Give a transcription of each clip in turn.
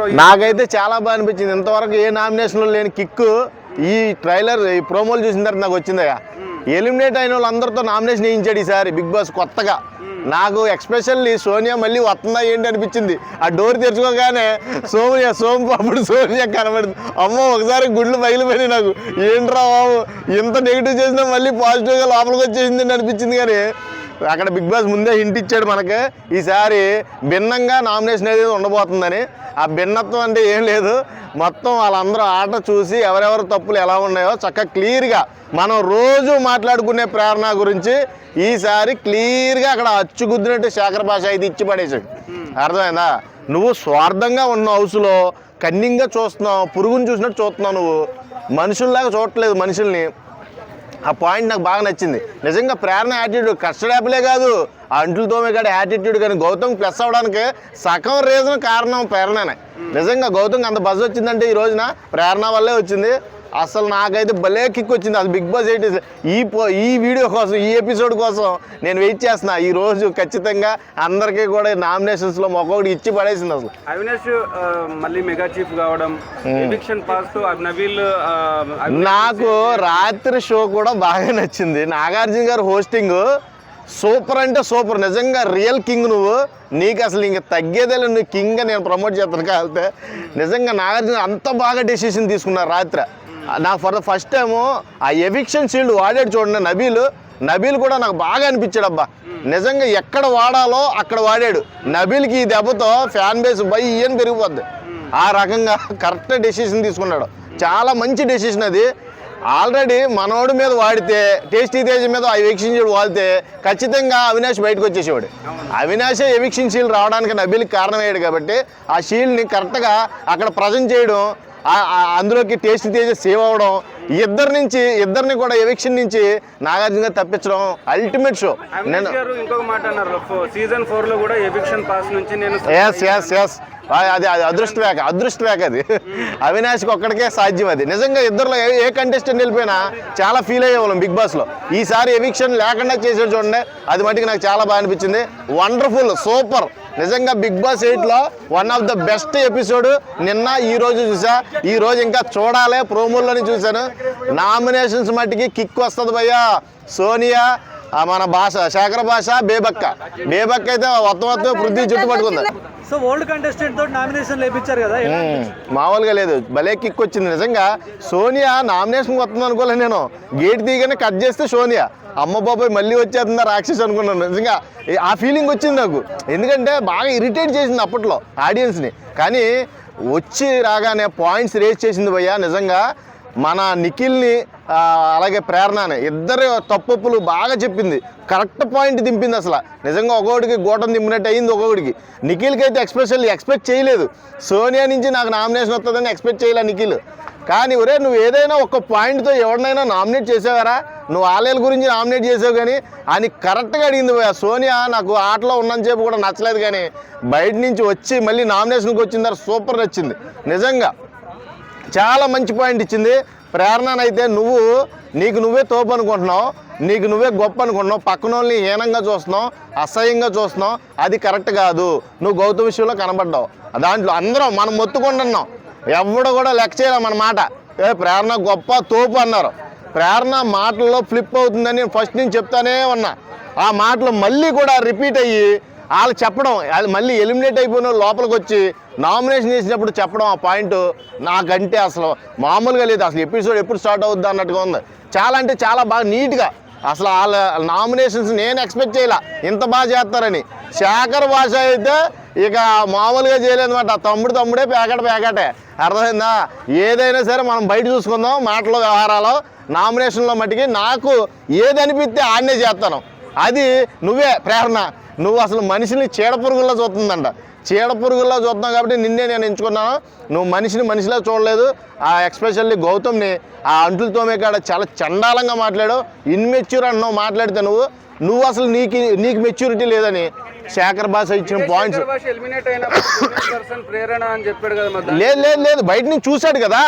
Bro నాకైతే చాలా బాగా అనిపించింది. ఇంతవరకు ఏ నామినేషన్లో లేని కిక్ ఈ ట్రైలర్ ఈ ప్రోమోలు చూసిన తర్వాత నాకు వచ్చిందయ్యా ఎలిమినేట్ అయిన వాళ్ళందరితో నామినేషన్ వేయించాడు ఈసారి బిగ్ బాస్ కొత్తగా. నాకు ఎక్స్పెషల్లీ సోనియా మళ్ళీ వస్తుందా ఏంటి అనిపించింది. ఆ డోర్ తెరుచుకోగానే సోనియా సోము అప్పుడు సోనియా కనబడింది. అమ్మో ఒకసారి గుడ్లు బయలుపోయినాయి నాకు. ఏంట్రా బాబు ఇంత నెగిటివ్ చేసినా మళ్ళీ పాజిటివ్గా లోపలికి వచ్చేసింది అని అనిపించింది కానీ అక్కడ బిగ్ బాస్ ముందే హింట్ ఇచ్చాడు మనకి. ఈసారి భిన్నంగా నామినేషన్ అనేది ఉండబోతుందని. ఆ భిన్నత్వం అంటే ఏం లేదు. మొత్తం వాళ్ళందరూ ఆట చూసి ఎవరెవరు తప్పులు ఎలా ఉన్నాయో చక్కగా క్లియర్గా మనం రోజు మాట్లాడుకునే ప్రేరణ గురించి ఈసారి క్లియర్గా అక్కడ అచ్చుగుద్దినట్టు శేఖర్ భాష ఇది ఇచ్చి పడేసాడు అర్థమైందా? నువ్వు స్వార్థంగా ఉన్న హౌస్లో కన్నింగ్గా చూస్తున్నావు పురుగుని చూసినట్టు చూస్తున్నావు నువ్వు. మనుషుల్లాగా చూడట్లేదు మనుషుల్ని. ఆ పాయింట్ నాకు బాగా నచ్చింది. నిజంగా ప్రేరణ యాటిట్యూడ్ కస్టర్డ్ యాపిలే కాదు ఆ అంట్లు తోమే కాడ యాటిట్యూడ్ కానీ గౌతమ్ ప్లస్ అవ్వడానికి సగం రీజన్ కారణం ప్రేరణనే. నిజంగా గౌతమ్ అంత బజ్ వచ్చిందంటే ఈ రోజున ప్రేరణ వల్లే వచ్చింది. అసలు నాకైతే భలే కిక్ వచ్చింది. అది బిగ్ బాస్ ఎయిట్ ఈ పో ఈ వీడియో కోసం ఈ ఎపిసోడ్ కోసం నేను వెయిట్ చేస్తున్నా. ఈ రోజు ఖచ్చితంగా అందరికీ కూడా నామినేషన్స్లో మొక్కొకటి ఇచ్చి పడేసింది అసలు. అవినాష్ మళ్ళీ మెగా చీఫ్ కావడం ఎవిక్షన్ పాస్ నవీల్ నాకు రాత్రి షో కూడా బాగా నచ్చింది. నాగార్జున గారు హోస్టింగ్ సూపర్ అంటే సూపర్. నిజంగా రియల్ కింగ్ నువ్వు. నీకు అసలు ఇంక తగ్గేదేలే నువ్వు కింగ్ నేను ప్రమోట్ చేస్తాను కాలితే నిజంగా నాగార్జున అంత బాగా డెసిషన్ తీసుకున్నారు రాత్రి. నాకు ఫర్ ద ఫస్ట్ టైము ఆ ఎవిక్షన్ షీల్డ్ వాడాడు చూడండి నబీల్. నబీల్ కూడా నాకు బాగా అనిపించాడు అబ్బా. నిజంగా ఎక్కడ వాడాలో అక్కడ వాడాడు. నబీల్కి ఈ దెబ్బతో ఫ్యాన్ బేస్ బై అని పెరిగిపోద్ది. ఆ రకంగా కరెక్ట్ డెసిషన్ తీసుకున్నాడు. చాలా మంచి డెసిషన్ అది. ఆల్రెడీ మనోడి మీద వాడితే టేస్టీ తేజ్ మీద ఆ ఎవిక్షన్ షీల్డ్ వాడితే ఖచ్చితంగా అవినాష్ బయటకు వచ్చేసేవాడు. అవినాషే ఎవిక్షన్ షీల్డ్ రావడానికి నబీల్కి కారణమయ్యాడు కాబట్టి ఆ షీల్డ్ని కరెక్ట్గా అక్కడ ప్రజెంట్ చేయడం అందులోకి టేస్ట్ తేజ సేవ్ అవ్వడం ఇద్దరి నుంచి ఇద్దరిని కూడా ఎవిక్షన్ నుంచి నాగార్జున గారు తప్పించడం అల్టిమేట్ షో నేను ఇంకొక మాట అన్నారు సీజన్ ఫోర్లో కూడా ఎవిక్షన్ పాస్ నుంచి నేను ఎస్ ఎస్ ఎస్ అది అది అదృష్టవేక అదృష్టవేక అది. అవినాష్కి ఒక్కడికే సాధ్యం అది. నిజంగా ఇద్దరులో ఏ ఏ కంటెస్టెంట్ వెళ్ళిపోయినా చాలా ఫీల్ అయ్యేవాళ్ళం బిగ్ బాస్లో. ఈసారి ఎవిక్షన్ లేకుండా చేసాడు చూడండి అది మటుకు నాకు చాలా బాగా అనిపించింది. వండర్ఫుల్ సూపర్ నిజంగా బిగ్ బాస్ ఎయిట్లో one of the best episode నిన్న ఈ రోజు చూసా. ఈ రోజు ఇంకా చూడాలి ప్రోమోల్లోని చూశాను. నామినేషన్స్ మట్టికి కిక్ వస్తుంది భయ్యా. సోనియా మన భాష శేఖర భాష బేబక్క. బేబక్క అయితే మొత్తం మొత్తం పృథ్వీ చుట్టు పట్టుకుంది. సో ఓల్డ్ కంటెస్టెంట్ తోటి నామినేషన్ లేపించారు కదా మామూలుగా లేదు. భలే కిక్ వచ్చింది. నిజంగా సోనియా నామినేషన్ వస్తుంది అనుకోలేదు నేను. గేట్ తీయగానే కట్ చేస్తే సోనియా. అమ్మ బాబాయ్ మళ్ళీ వచ్చేస్తుందా రాక్షస్ అనుకున్నాను. నిజంగా ఆ ఫీలింగ్ వచ్చింది నాకు. ఎందుకంటే బాగా ఇరిటేట్ చేసింది అప్పట్లో ఆడియన్స్ని కానీ వచ్చి రాగానే పాయింట్స్ రేస్ చేసింది భయ్యా. నిజంగా మన నిఖిల్ని అలాగే ప్రేరణని. ఇద్దరు తప్పులు బాగా చెప్పింది. కరెక్ట్ పాయింట్ దింపింది అసలు. నిజంగా ఒక్కొక్కడికి గోటం దింపినట్టు అయింది ఒక్కొక్కడికి. నిఖిల్కి అయితే ఎక్స్పెషల్ ఎక్స్పెక్ట్ చేయలేదు. సోనియా నుంచి నాకు నామినేషన్ వస్తుందని ఎక్స్పెక్ట్ చేయలే నిఖిల్. కానీ ఒరే నువ్వు ఏదైనా ఒక పాయింట్తో ఎవరినైనా నామినేట్ చేసేవారా? నువ్వు ఆలయాల గురించి నామినేట్ చేసావు కానీ అని కరెక్ట్గా అడిగింది పోయా. సోనియా నాకు ఆటలో ఉన్నని చెప్పి కూడా నచ్చలేదు కానీ బయట నుంచి వచ్చి మళ్ళీ నామినేషన్కి వచ్చిన తర్వాత సూపర్ నచ్చింది. నిజంగా చాలా మంచి పాయింట్ ఇచ్చింది. ప్రేరణనైతే నువ్వు నీకు నువ్వే తోపు అనుకుంటున్నావు నీకు నువ్వే గొప్ప అనుకుంటున్నావు పక్కన వాళ్ళని హీనంగా చూస్తున్నావు అసహ్యంగా చూస్తున్నావు అది కరెక్ట్ కాదు. నువ్వు గౌతమ విషయంలో కనబడ్డావు. దాంట్లో అందరం మనం మొత్తుకుంటున్నాం. ఎవడు కూడా లెక్క చేయలేం మన మాట. ఏ ప్రేరణ గొప్ప తోపు అన్నారు. ప్రేరణ మాటల్లో ఫ్లిప్ అవుతుందని నేను ఫస్ట్ నుంచి చెప్తానే ఉన్నా. ఆ మాటలు మళ్ళీ కూడా రిపీట్ అయ్యి వాళ్ళు చెప్పడం అది మళ్ళీ ఎలిమినేట్ అయిపోయిన లోపలికి వచ్చి నామినేషన్ చేసినప్పుడు చెప్పడం ఆ పాయింట్ నాకంటే అసలు మామూలుగా లేదు. అసలు ఎపిసోడ్ ఎప్పుడు స్టార్ట్ అవుద్ది అన్నట్టుగా ఉంది. చాలా అంటే చాలా బాగా నీట్గా అసలు వాళ్ళ నామినేషన్స్ నేను ఎక్స్పెక్ట్ చేయలే. ఇంత బాగా చేస్తారని. శేఖర్ భాష అయితే ఇక మామూలుగా చేయలేదన్నమాట. తమ్ముడు తమ్ముడే పేకట పేకటే అర్థమైందా? ఏదైనా సరే మనం బయట చూసుకుందాం మాటలు వ్యవహారాలు నామినేషన్లో మట్టికి నాకు ఏది అనిపిస్తే ఆడనే చేస్తాను. అది నువ్వే ప్రేరణ. నువ్వు అసలు మనిషిని చీడపురుగుల్లో చూస్తుందంట. చీడపురుగుల్లో చూస్తున్నావు కాబట్టి నిన్నే నేను ఎంచుకున్నాను. నువ్వు మనిషిని మనిషిలా చూడలేదు. ఆ ఎక్స్పెషల్లీ గౌతమ్ని ఆ అంటులు తోమే కాడ చాలా చండాలంగా మాట్లాడు. ఇన్మెచ్యూర్ అన్నావు మాట్లాడితే నువ్వు నువ్వు అసలు నీకు నీకు మెచ్యూరిటీ లేదని శేఖర్ భాష ఇచ్చిన పాయింట్స్ లేదు లేదు లేదు. బయట నుంచి చూశాడు కదా.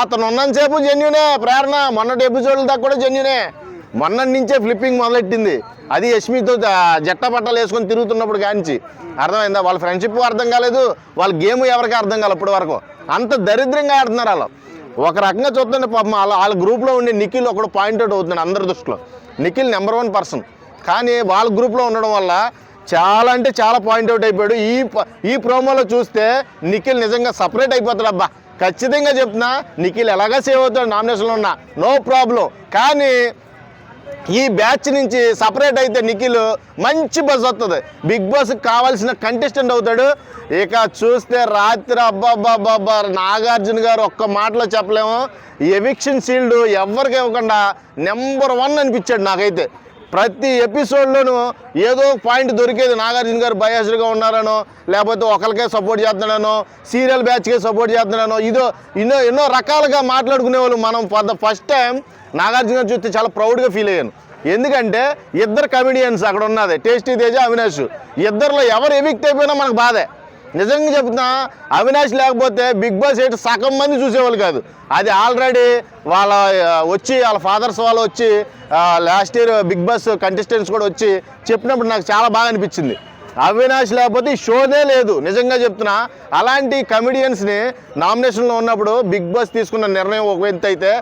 అతను ఉన్నంతసేపు జెన్యునే ప్రేరణ మొన్నటి ఎపిసోడ్ల దాకా కూడా జెన్యునే మొన్న నుంచే ఫ్లిప్పింగ్ మొదలెట్టింది. అది యష్మితో జట్ట పట్టాలు వేసుకొని తిరుగుతున్నప్పుడు కానించి. అర్థమైందా? వాళ్ళ ఫ్రెండ్షిప్ అర్థం కాలేదు వాళ్ళ గేమ్ ఎవరికి అర్థం కాలేదు ఇప్పటి వరకు. అంత దరిద్రంగా ఆడుతున్నారు వాళ్ళు. ఒక రకంగా చూస్తుంటే పాపం వాళ్ళ వాళ్ళ గ్రూప్లో ఉండే నిఖిల్ ఒకడు పాయింట్అవుట్ అవుతున్నాడు అందరి దృష్టిలో. నిఖిల్ నెంబర్ వన్ పర్సన్ కానీ వాళ్ళ గ్రూప్లో ఉండడం వల్ల చాలా అంటే చాలా పాయింట్అవుట్ అయిపోయాడు. ఈ ఈ ప్రోమోలో చూస్తే నిఖిల్ నిజంగా సపరేట్ అయిపోతాడు. అబ్బా ఖచ్చితంగా చెప్తున్నా నిఖిల్ ఎలాగా సేవ్ అవుతాడు నామినేషన్లో ఉన్నా? నో ప్రాబ్లం కానీ ఈ బ్యాచ్ నుంచి సపరేట్ అయితే నిఖిల్ మంచి బస్ వస్తుంది. బిగ్ బాస్ కావాల్సిన కంటెస్టెంట్ అవుతాడు. ఇక చూస్తే రాత్రి అబ్బాబ్బాబ్బా నాగార్జున గారు ఒక్క మాటలో చెప్పలేము. ఎవిక్షన్ షీల్డ్ ఎవరికి ఇవ్వకుండా నెంబర్ వన్ అనిపించాడు నాకైతే. ప్రతి ఎపిసోడ్లోనూ ఏదో పాయింట్ దొరికేది. నాగార్జున గారు బయాస్డ్గా ఉన్నారనో లేకపోతే ఒకరికే సపోర్ట్ చేస్తున్నానో సీరియల్ బ్యాచ్కే సపోర్ట్ చేస్తున్నానో ఇదో ఎన్నో ఎన్నో రకాలుగా మాట్లాడుకునే వాళ్ళు మనం for the first time Nagarjuna garu చూస్తే చాలా ప్రౌడ్గా ఫీల్ అయ్యాను. ఎందుకంటే ఇద్దరు కమెడియన్స్ అక్కడ ఉన్నది. టేస్టీ తేజ అవినాష్. ఇద్దరిలో ఎవరు ఎవిక్ట్ అయిపోయినా మనకు బాధే. నిజంగా చెప్తున్నా అవినాష్ లేకపోతే బిగ్ బాస్ ఎయిట్ సగం మంది చూసేవాళ్ళు కాదు. అది ఆల్రెడీ వాళ్ళ వచ్చి వాళ్ళ ఫాదర్స్ వాళ్ళు వచ్చి last year Bigg Boss contestants కూడా వచ్చి చెప్పినప్పుడు నాకు చాలా బాగా అనిపించింది. అవినాష్ లేకపోతే ఈ షోనే లేదు నిజంగా చెప్తున్నా. అలాంటి కమెడియన్స్ని నామినేషన్లో ఉన్నప్పుడు బిగ్ బాస్ తీసుకున్న నిర్ణయం ఒక ఎంత అయితే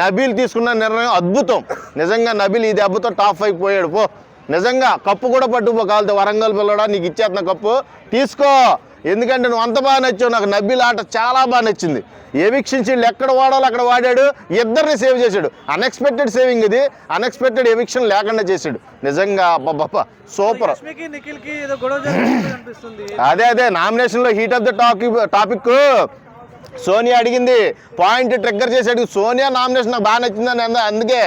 నబీల్ తీసుకున్న నిర్ణయం అద్భుతం. నిజంగా నబీల్ ఈ దెబ్బతో టాప్ ఫైవ్ పోయాడు. పో. నిజంగా కప్పు కూడా పట్టుకుపో కావాలితే వరంగల్ పిల్లడా నీకు ఇచ్చేస్తున్న కప్పు. తీసుకో. ఎందుకంటే నువ్వు అంత బాగా నచ్చావు నాకు నబ్బిల్ ఆట చాలా బాగా నచ్చింది. ఎవిక్షన్ షీల్డ్ ఎక్కడ వాడాలో అక్కడ వాడాడు ఇద్దరిని సేవ్ చేశాడు. అన్ఎక్స్పెక్టెడ్ సేవింగ్ ఇది అన్ఎక్స్పెక్టెడ్ ఎవిక్షన్ లేకుండా చేశాడు. నిజంగా అబ్బబ్బబ్బా సూపర్. అదే అదే నామినేషన్లో heat of the topic topic Sonia అడిగింది పాయింట్ ట్రిగ్గర్ అడిగి సోనియా నామినేషన్ నాకు బాగా నచ్చిందని అందుకే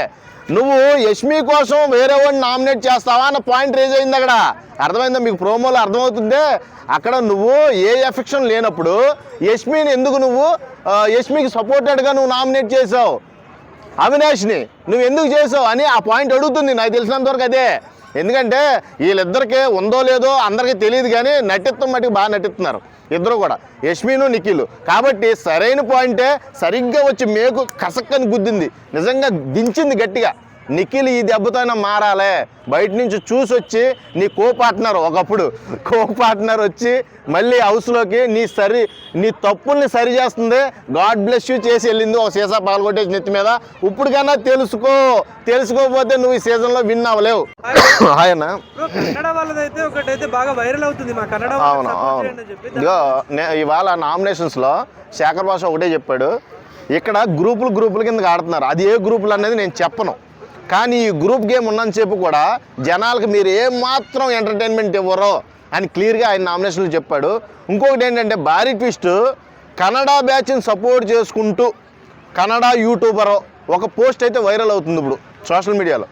నువ్వు యష్మి కోసం వేరే వాడిని నామినేట్ చేస్తావా? అన్న పాయింట్ రేజ్ అయింది అక్కడ. అర్థమైందా? మీకు ప్రోమోలో అర్థమవుతుందే? అక్కడ నువ్వు ఏ ఎఫెక్షన్ లేనప్పుడు యష్మిని ఎందుకు నువ్వు యష్మికి సపోర్టెడ్గా నువ్వు నామినేట్ చేసావు? అవినాష్ని నువ్వు ఎందుకు చేసావు? అని ఆ పాయింట్ అడుగుతుంది. నాకు తెలిసినంత వరకు అదే. ఎందుకంటే వీళ్ళిద్దరికీ ఉందో లేదో అందరికీ తెలియదు కానీ నటిత్వం మటుకు బాగా నటిస్తున్నారు. ఇద్దరు కూడా. యష్మిను నిఖిలు. కాబట్టి సరైన పాయింటే సరిగ్గా వచ్చి మేకు కసక్కని గుద్దింది. నిజంగా దించింది గట్టిగా. నిఖిల్ ఈ దెబ్బతోనే మారాలే. బయట నుంచి చూసి వచ్చి నీ కో పార్ట్నర్ ఒకప్పుడు. కో పార్ట్నర్ వచ్చి మళ్ళీ హౌస్లోకి నీ సరి నీ తప్పుల్ని సరి చేస్తుంది. గాడ్ బ్లెస్ యూ చేసి వెళ్ళింది ఒక సీసా పాల్గొట్టేసి నెత్తి మీద. ఇప్పటికైనా తెలుసుకో. తెలుసుకోకపోతే నువ్వు ఈ సీజన్లో విన్ అవ్వలేవు. ఆయన బ్రో కన్నడ వాళ్ళదైతే ఒకటైతే బాగా వైరల్ అవుతుంది మా కన్నడ అవును అవును. ఇవాళ నామినేషన్స్లో శేఖర్ భాష ఒకటే చెప్పాడు. ఇక్కడ గ్రూపులు గ్రూపుల కింద ఆడుతున్నారు. అది ఏ గ్రూపులు అనేది నేను చెప్పను. కానీ ఈ గ్రూప్ గేమ్ ఉన్నంతసేపు కూడా జనాలకు మీరు ఏమాత్రం ఎంటర్టైన్మెంట్ ఇవ్వరో అని క్లియర్గా ఆయన నామినేషన్లు చెప్పాడు. ఇంకొకటి ఏంటంటే భారీ ట్విస్ట్ కన్నడ బ్యాచ్ని సపోర్ట్ చేసుకుంటూ కన్నడ యూట్యూబర్ ఒక పోస్ట్ అయితే వైరల్ అవుతుంది ఇప్పుడు సోషల్ మీడియాలో.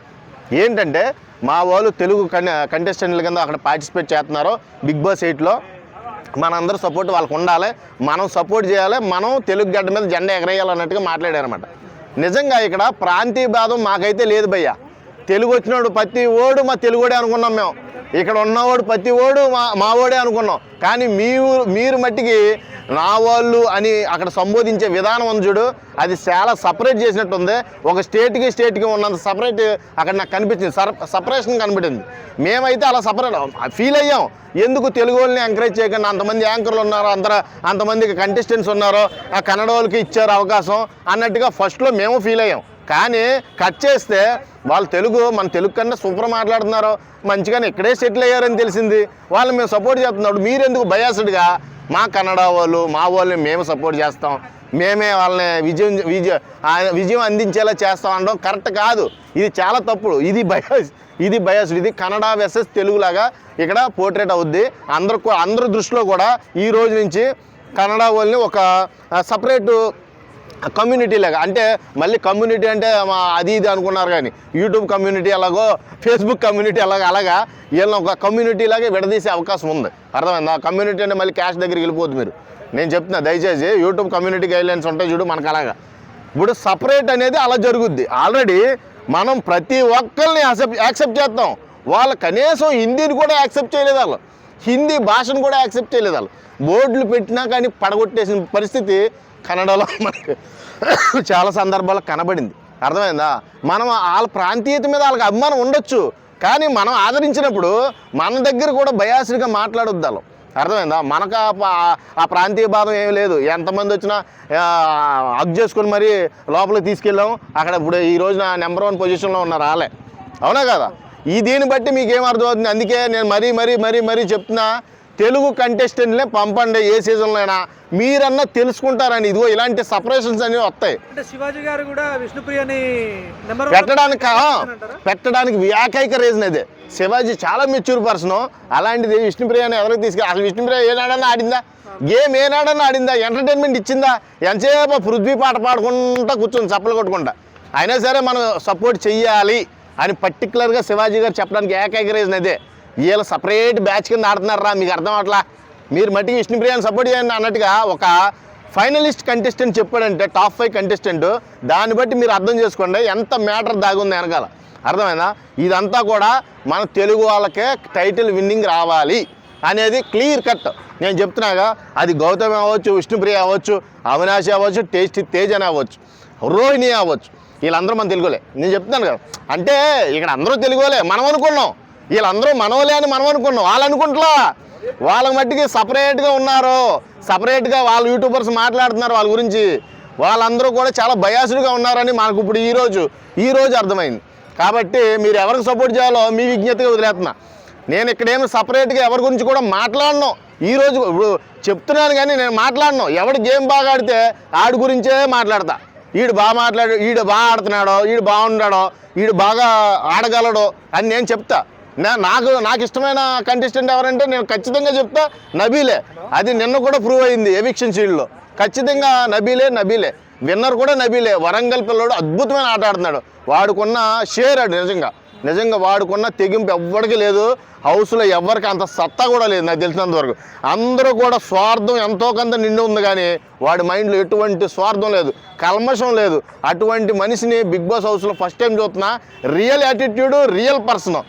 ఏంటంటే మా వాళ్ళు తెలుగు కన్ కంటెస్టెంట్ల కింద అక్కడ పార్టిసిపేట్ చేస్తున్నారు బిగ్ బాస్ ఎయిట్లో. మనందరూ సపోర్ట్ వాళ్ళకు ఉండాలి మనం సపోర్ట్ చేయాలి మనం తెలుగు గడ్డ మీద జెండా ఎగరేయాలన్నట్టుగా మాట్లాడారన్నమాట. నిజంగా ఇక్కడ ప్రాంతీయ భేదం మాకైతే లేదు భయ్య. తెలుగు వచ్చినోడు ప్రతి ఓడు మా తెలుగుడే అనుకున్నాం మేము. ఇక్కడ ఉన్నవాడు ప్రతి ఓడు మా మా ఓడే అనుకున్నాం. కానీ మీరు మీరు మట్టికి నా వాళ్ళు అని అక్కడ సంబోధించే విధానం ఉంది చూడు. అది చాలా సపరేట్ చేసినట్టు ఉంది ఒక స్టేట్కి స్టేట్కి ఉన్నంత సపరేట్ అక్కడ నాకు కనిపించింది. సపరేషన్ కనిపించింది. మేమైతే అలా సపరేట్ ఫీల్ అయ్యాం. ఎందుకు తెలుగు వాళ్ళని ఎంకరేజ్ చేయకుండా అంతమంది యాంకర్లు ఉన్నారు అంత అంతమందికి కంటెస్టెంట్స్ ఉన్నారో ఆ కన్నడ వాళ్ళకి ఇచ్చారు అవకాశం అన్నట్టుగా ఫస్ట్లో మేము ఫీల్ అయ్యాం. కానీ కట్ చేస్తే వాళ్ళు తెలుగు మన తెలుగు కన్నా సూపర్ మాట్లాడుతున్నారు. మంచిగానే ఇక్కడే సెటిల్ అయ్యారని తెలిసింది. వాళ్ళు మేము సపోర్ట్ చేస్తున్నాడు మీరెందుకు బయాసుడ్గా మా కన్నడ వాళ్ళు మా వాళ్ళని మేము సపోర్ట్ చేస్తాం. మేమే వాళ్ళని విజయం విజయ విజయం అందించేలా చేస్తాం అనడం కరెక్ట్ కాదు. ఇది చాలా తప్పుడు. ఇది బయాస్ ఇది బయాస్ ఇది కన్నడ వెసెస్ తెలుగులాగా ఇక్కడ పోర్ట్రేట్ అవుద్ది. అందరు అందరి దృష్టిలో కూడా ఈ రోజు నుంచి కన్నడ వాళ్ళని ఒక సపరేటు కమ్యూనిటీ లాగా. అంటే మళ్ళీ కమ్యూనిటీ అంటే మా అది ఇది అనుకున్నారు కానీ యూట్యూబ్ కమ్యూనిటీ ఎలాగో ఫేస్బుక్ కమ్యూనిటీ అలాగా అలాగా వీళ్ళని ఒక కమ్యూనిటీ లాగే విడదీసే అవకాశం ఉంది. అర్థమైందా? కమ్యూనిటీ అంటే మళ్ళీ క్యాష్ దగ్గరికి వెళ్ళిపోద్ది మీరు. నేను చెప్తున్నా దయచేసి యూట్యూబ్ కమ్యూనిటీ గైడ్లైన్స్ ఉంటాయి చూడు మనకు అలాగా. ఇప్పుడు సపరేట్ అనేది అలా జరుగుద్ది. ఆల్రెడీ మనం ప్రతి ఒక్కరిని యాక్సెప్ట్ యాక్సెప్ట్ చేస్తాం. వాళ్ళు కనీసం హిందీని కూడా యాక్సెప్ట్ చేయలేదు వాళ్ళు. హిందీ భాషను కూడా యాక్సెప్ట్ చేయలేదు వాళ్ళు. బోర్డులు పెట్టినా కానీ పడగొట్టేసిన పరిస్థితి కన్నడలో మనకి చాలా సందర్భాల్లో కనబడింది. అర్థమైందా? మనం వాళ్ళ ప్రాంతీయత మీద వాళ్ళకి అభిమానం ఉండొచ్చు కానీ మనం ఆదరించినప్పుడు మన దగ్గర కూడా బయాసుడిగా మాట్లాడొద్దు అర్థమైందా? మనకు ఆ ప్రాంతీయ భావం ఏమీ లేదు. ఎంతమంది వచ్చినా అగ్ చేసుకొని మరీ లోపలికి తీసుకెళ్ళాం. అక్కడ ఇప్పుడు ఈ రోజున నెంబర్ వన్ పొజిషన్లో ఉన్నారు రాలే. అవునా కదా? ఈ దీన్ని బట్టి మీకు ఏం అర్థమవుతుంది? అందుకే నేను మరీ మరీ మరీ మరీ చెప్తున్నా తెలుగు కంటెస్టెంట్లే పంపండి ఏ సీజన్లో అయినా. మీరన్నా తెలుసుకుంటారని ఇదిగో ఇలాంటి సపరేషన్స్ అనేవి వస్తాయి. అంటే శివాజీ గారు కూడా విష్ణుప్రియని నెంబర్ పెట్టడానికి పెట్టడానికి ఏకైక రీజన్ అదే శివాజీ చాలా మెచ్యూర్ పర్సన్ అలాంటిది విష్ణుప్రియని ఎవరికి తీసుకెళ్ళి అసలు విష్ణుప్రియ ఏనాడన్నా ఆడిందా? గేమ్ ఏనాడన్నా ఆడిందా? ఎంటర్టైన్మెంట్ ఇచ్చిందా? ఎంతసేపు పృథ్వీ పాట పాడుకుంటా కూర్చొని చప్పలు కొట్టుకుంటా. అయినా సరే మనం సపోర్ట్ చెయ్యాలి అని పర్టికులర్గా శివాజీ గారు చెప్పడానికి ఏకైక రీజన్ అదే వీళ్ళు సపరేట్ బ్యాచ్ కింద ఆడుతున్నారా మీకు అర్థం అట్లా మీరు మట్టికి విష్ణుప్రియాని సపోర్ట్ చేయండి అన్నట్టుగా ఒక ఫైనలిస్ట్ కంటెస్టెంట్ చెప్పాడంటే టాప్ ఫైవ్ కంటెస్టెంట్ దాన్ని బట్టి మీరు అర్థం చేసుకోండి ఎంత మ్యాటర్ దాగుంది వెనకాల. అర్థమైందా? ఇదంతా కూడా మన తెలుగు వాళ్ళకే టైటిల్ విన్నింగ్ రావాలి అనేది క్లియర్ కట్ నేను చెప్తున్నాగా అది గౌతమ్ అవ్వచ్చు విష్ణుప్రియ అవ్వచ్చు అవినాష్ అవ్వచ్చు టేస్టీ తేజ్ అని అవ్వచ్చు రోహిణి అవ్వచ్చు. వీళ్ళందరూ మన తెలుగులే. నేను చెప్తున్నాను కదా. అంటే ఇక్కడ అందరూ తెలుగులే మనం అనుకున్నాం. వీళ్ళందరూ మనవలే అని మనం అనుకున్నాం. వాళ్ళు అనుకుంటున్నా వాళ్ళ మట్టికి సపరేట్గా ఉన్నారు. సపరేట్గా వాళ్ళు యూట్యూబర్స్ మాట్లాడుతున్నారు వాళ్ళ గురించి. వాళ్ళందరూ కూడా చాలా బయాసుడ్గా ఉన్నారని మనకు ఇప్పుడు ఈరోజు ఈరోజు అర్థమైంది. కాబట్టి మీరు ఎవరికి సపోర్ట్ చేయాలో మీ విజ్ఞతగా వదిలేస్తున్నా. నేను ఇక్కడేమి సపరేట్గా ఎవరి గురించి కూడా మాట్లాడను. ఈరోజు ఇప్పుడు చెప్తున్నాను కానీ నేను మాట్లాడను. ఎవడు గేమ్ బాగా ఆడితే ఆడి గురించే మాట్లాడతా. ఈడు బాగా మాట్లాడు ఈడు బాగా ఆడుతున్నాడో ఈడు బాగున్నాడో ఈడు బాగా ఆడగలడో అని నేను చెప్తా. నాకు నాకు ఇష్టమైన కంటెస్టెంట్ ఎవరంటే నేను ఖచ్చితంగా చెప్తా నబీలే. అది నిన్న కూడా ప్రూవ్ అయింది ఎవిక్షన్ షీల్డ్లో ఖచ్చితంగా నబీలే నబీలే. విన్నర్ కూడా నబీలే. వరంగల్ పిల్లోడు అద్భుతమైన ఆట ఆడుతున్నాడు. వాడుకున్న షేర్ ఆడు నిజంగా. నిజంగా వాడుకున్న తెగింపు ఎవ్వడికి లేదు. హౌస్లో ఎవ్వరికి అంత సత్తా కూడా లేదు నాకు తెలిసినంత వరకు. అందరూ కూడా స్వార్థం ఎంతో కొంత నిండి ఉంది కానీ వాడి మైండ్లో ఎటువంటి స్వార్థం లేదు కల్మషం లేదు. అటువంటి మనిషిని బిగ్ బాస్ హౌస్లో ఫస్ట్ టైం చూస్తున్నా. Real attitude real person